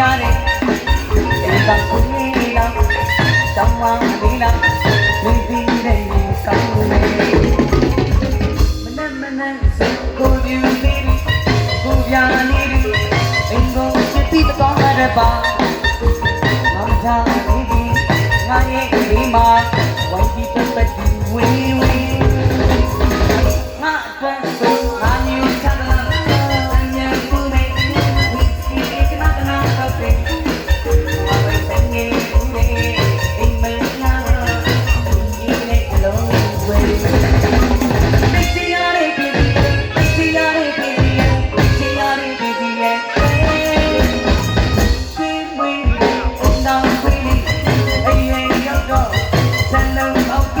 ရတယ်အိမ်ကကိုလေးလားတောင်းဝမ်းလေးလားမိပြီးတဲ့ကောင်းမယ်မနက်မနက်စကိုပြူနေပြီကိုပြာနေပြီအိမ်ကိုချစ်ပြီးတော့ရပါမောင်သားလေးငါရဲ့အိမ်မှာဝိုင်းပြီးပတ်ပတ်ဝေး ดังเอา